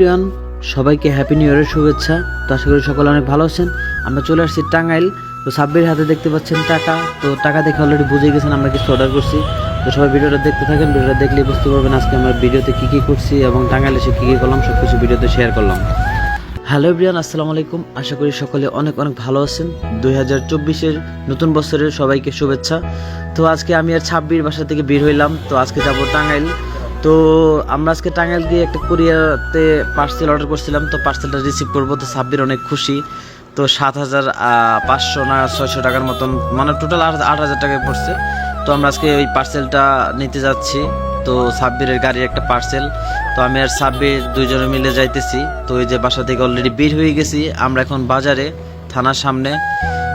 প্রিয়ন, সবাইকে happy new ইয়ারের শুভেচ্ছা। তো আশা করি সকলে অনেক ভালো আছেন। আমরা চলে আসছি টাঙ্গাইল। তো সাব্বির হাতে দেখতে পাচ্ছেন টাকা। তো টাকা দেখে অলরেডি বুঝে গেছেন আমরা কিছু অর্ডার করছি। তো সবাই ভিডিওটা দেখতে থাকেন। ভিডিওটা দেখলেই বুঝতে পারবেন আজকে আমরা ভিডিওতে কী কী করছি এবং টাঙ্গাইলে সে কী কী করলাম সব কিছু ভিডিওতে শেয়ার করলাম। হ্যালো ব্রিয়ান আসসালামু আলাইকুম। আশা করি সকলে অনেক অনেক ভালো আছেন। দুই হাজার চব্বিশের নতুন বছরের সবাইকে শুভেচ্ছা। তো আজকে আমি আর ছাব্বির বাসা থেকে বের হইলাম। তো আজকে যাব টাঙ্গাইল। তো আমরা আজকে টাঙ্গাইল গিয়ে একটা কুরিয়ারতে পার্সেল অর্ডার করছিলাম, তো পার্সেলটা রিসিভ করব, তো সাব্বির অনেক খুশি। তো সাত হাজার পাঁচশো না ছয়শো টাকার মতন মানে টোটাল আট আট হাজার টাকায় পড়ছে। তো আমরা আজকে ওই পার্সেলটা নিতে যাচ্ছি। তো সাব্বিরের গাড়ির একটা পার্সেল তো আমি আর সাব্বির দুইজনে মিলে যাইতেছি। তো ওই যে বাসা থেকে অলরেডি বের হয়ে গেছি, আমরা এখন বাজারে, থানার সামনে।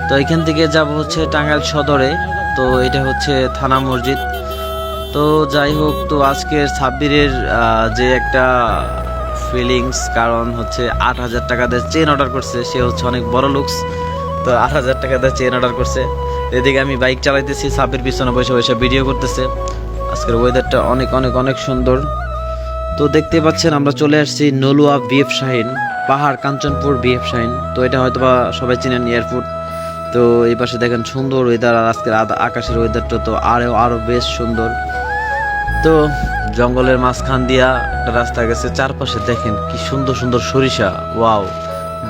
তো এখান থেকে যাব হচ্ছে টাঙ্গাইল সদরে, তো এটা হচ্ছে থানা মসজিদ। তো যাই হোক, তো আজকের সাব্বিরের যে একটা ফিলিংস কারণ হচ্ছে আট হাজার টাকা দিয়ে চেন অর্ডার করছে, সে হচ্ছে অনেক বড় লুকস তো আট হাজার টাকা দিয়ে চেন অর্ডার করছে। এদিকে আমি বাইক চালাইতেছি সাব্বির পিছনে বসে বসে ভিডিও করতেছে। আজকের ওয়েদারটা অনেক অনেক অনেক সুন্দর। তো দেখতে পাচ্ছেন, আমরা চলে আসছি নলুয়া বিএফ শাহিন পাহাড় কাঞ্চনপুর বিএফ শাহিন তো এটা হয়তো বা সবাই চিনেন এয়ারপোর্ট তো এই পাশে দেখেন সুন্দর ওয়েদার আর আজকের আকাশের ওয়েদারটা তো আরও আরও বেশ সুন্দর। তো জঙ্গলের মাঝখান দিয়া একটা রাস্তা গেছে, চারপাশে দেখেন কি সুন্দর সুন্দর সরিষা। ওয়াও,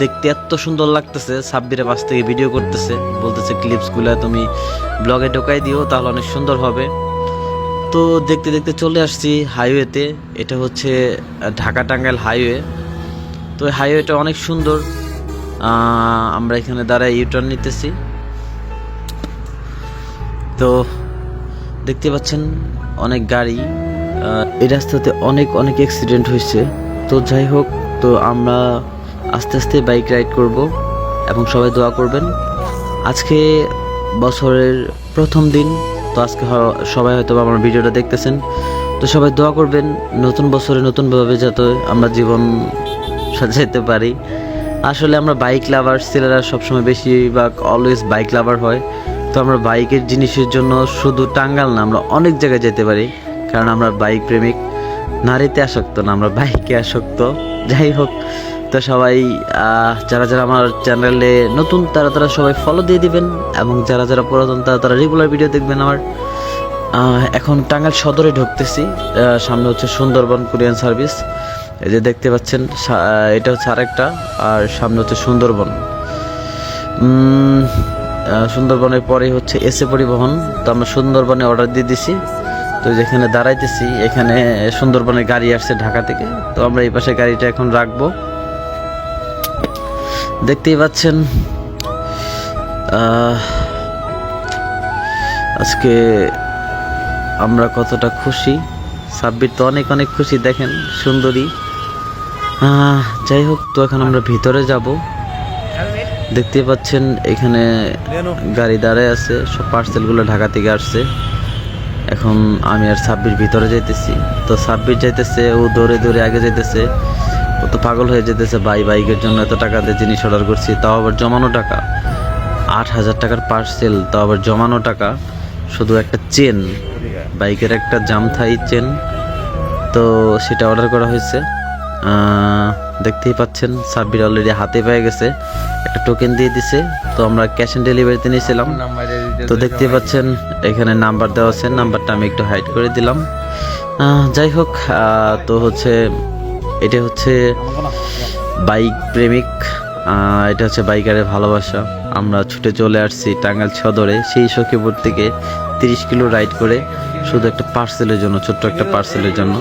দেখতে এত সুন্দর লাগতেছে। সাব্বিরের পাশ থেকে ভিডিও করতেছে, বলতেছে ক্লিপসগুলা তুমি ব্লগে ঢোকাই দিও, তাহলে অনেক সুন্দর হবে। তো দেখতে দেখতে চলে আসছি হাইওয়েতে এটা হচ্ছে ঢাকা টাঙ্গাইল হাইওয়ে তো হাইওয়েটা অনেক সুন্দর। আমরা এখানে দাঁড়ায় ইউটার্ন নিতেছি। তো দেখতে পাচ্ছেন অনেক গাড়ি এই রাস্তাতে অনেক অনেক অ্যাক্সিডেন্ট হয়েছে। তো যাই হোক, তো আমরা আস্তে আস্তে বাইক রাইড করব এবং সবাই দোয়া করবেন। আজকে বছরের প্রথম দিন, তো আজকে সবাই হয়তো আমার ভিডিওটা দেখতেছেন। তো সবাই দোয়া করবেন, নতুন বছরে নতুনভাবে যাতে আমরা জীবন সাজাইতে পারি। আসলে আমরা বাইক লাভার ছেলেরা সবসময় বেশিরভাগ অলওয়েজ বাইক লাভার হয়। তো আমরা বাইকের জিনিসের জন্য শুধু টাঙ্গাল না, আমরা অনেক জায়গায় যেতে পারি, কারণ আমরা বাইক প্রেমিক। নারীতে আসক্ত না, আমরা বাইকে আসক্ত। যাই হোক, তো সবাই যারা যারা আমার চ্যানেলে নতুন, তারা তারা সবাই ফলো দিয়ে দিবেন, এবং যারা যারা পুরাতন, তারা তারা রেগুলার ভিডিও দেখবেন আমার। এখন টাঙ্গাইল সদরে ঢুকতেছি সামনে হচ্ছে সুন্দরবন কুরিয়ান সার্ভিস। এই যে দেখতে পাচ্ছেন এটা হচ্ছে আরেকটা, আর সামনে হচ্ছে সুন্দরবন। সুন্দরবনের পরে হচ্ছে এসে পরিবহন। তো আমরা সুন্দরবনে অর্ডার দিয়ে দিছি। তো যেখানে দাঁড়াইতেছি, এখানে সুন্দরবনের গাড়ি আসছে ঢাকা থেকে। তো আমরা এই পাশে গাড়িটা এখন রাখব। দেখতেই পাচ্ছেন আজকে আমরা কতটা খুশি। সাব্বির তো অনেক অনেক খুশি, দেখেন, সুন্দরী। যাই হোক, তো এখন আমরা ভিতরে যাব। দেখতে পাচ্ছেন, এখানে গাড়ি দাঁড়ায় আছে, সব পার্সেলগুলো ঢাকা থেকে আসছে। এখন আমি আর সাব্বির ভিতরে যাইতেছি। তো সাব্বির যাইতেছে, ও দৌড়ে দৌড়ে আগে যাইতেছে। ও তো পাগল হয়ে যেতেছে ভাই বাইকের জন্য এত টাকা দিয়ে জিনিস অর্ডার করছি, তাও আবার জমানো টাকা। আট হাজার টাকার পার্সেল তাও আবার জমানো টাকা। শুধু একটা চেন বাইকের একটা জামথাই চেন তো সেটা অর্ডার করা হয়েছে। দেখতেই পাচ্ছেন, সাব্বির অলরেডি হাতে পেয়ে গেছে। একটা টোকেন দিয়ে দিছে, তো আমরা ক্যাশ অন ডেলিভারিতে নিয়েছিলাম তো দেখতেই পাচ্ছেন, এখানে নাম্বার দেওয়া আছে নাম্বারটা আমি একটু হাইড করে দিলাম। যাই হোক তো হচ্ছে, এটা হচ্ছে বাইক প্রেমিক এটা হচ্ছে বাইকারের ভালোবাসা। আমরা ছুটে চলে আসছি টাঙ্গাইল সদরে, সেই সখীপুর থেকে তিরিশ কিলো রাইড করে, শুধু একটা পার্সেলের জন্য, ছোট্ট একটা পার্সেলের জন্য।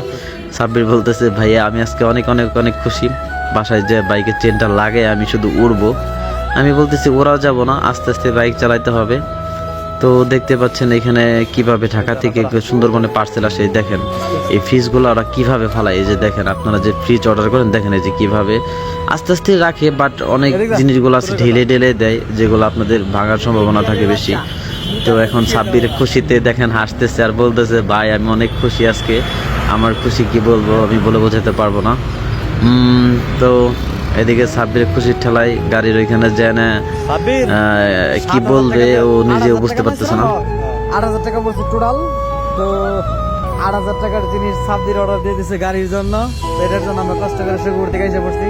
সাব্বির বলতেছে, ভাইয়া, আমি আজকে অনেক অনেক অনেক খুশি। বাসায় যে বাইকের চেনটা লাগে, আমি শুধু উড়বো। আমি বলতেছি, ওরাও যাব না, আস্তে আস্তে বাইক চালাইতে হবে। তো দেখতে পাচ্ছেন এখানে কীভাবে ঢাকা থেকে সুন্দরবনে পার্সেল আসে। দেখেন, এই ফ্রিজগুলো ওরা কীভাবে ফালায়? এই যে দেখেন, আপনারা যে ফ্রিজ অর্ডার করেন, দেখেন এই যে কীভাবে আস্তে আস্তে রাখে বাট অনেক জিনিসগুলো আছে ঢেলে ঢেলে দেয়, যেগুলো আপনাদের ভাঙার সম্ভাবনা থাকে বেশি। তো এখন সাব্বির খুশিতে দেখেন হাসতেছে আর বলতেছে, ভাই, আমি অনেক খুশি আজকে। আমার খুশি কি বলব আমি বলে বোঝাতে পারব না। উম, তো এদিকে সাব্বির খুশির ঠেলায় গাড়ির ওইখানে যায় না। আহ, কি বলবে ও নিজেও বুঝতে পারতেছে না। আট হাজার টাকা বলছে টোটাল তো আট হাজার টাকার জিনিস সাবদির অর্ডার দিয়ে দিছে গাড়ির জন্য। এটার জন্য আমরা কষ্ট করে সুখপুর থেকে এসে পড়ছি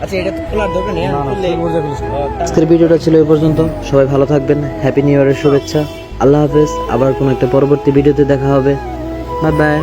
আচ্ছা। আজকের ভিডিওটা ছিল এই পর্যন্ত। সবাই ভালো থাকবেন হ্যাপি নিউ ইয়ারের শুভেচ্ছা। আল্লাহ হাফেজ আবার কোনো একটা পরবর্তী ভিডিওতে দেখা হবে। Bye bye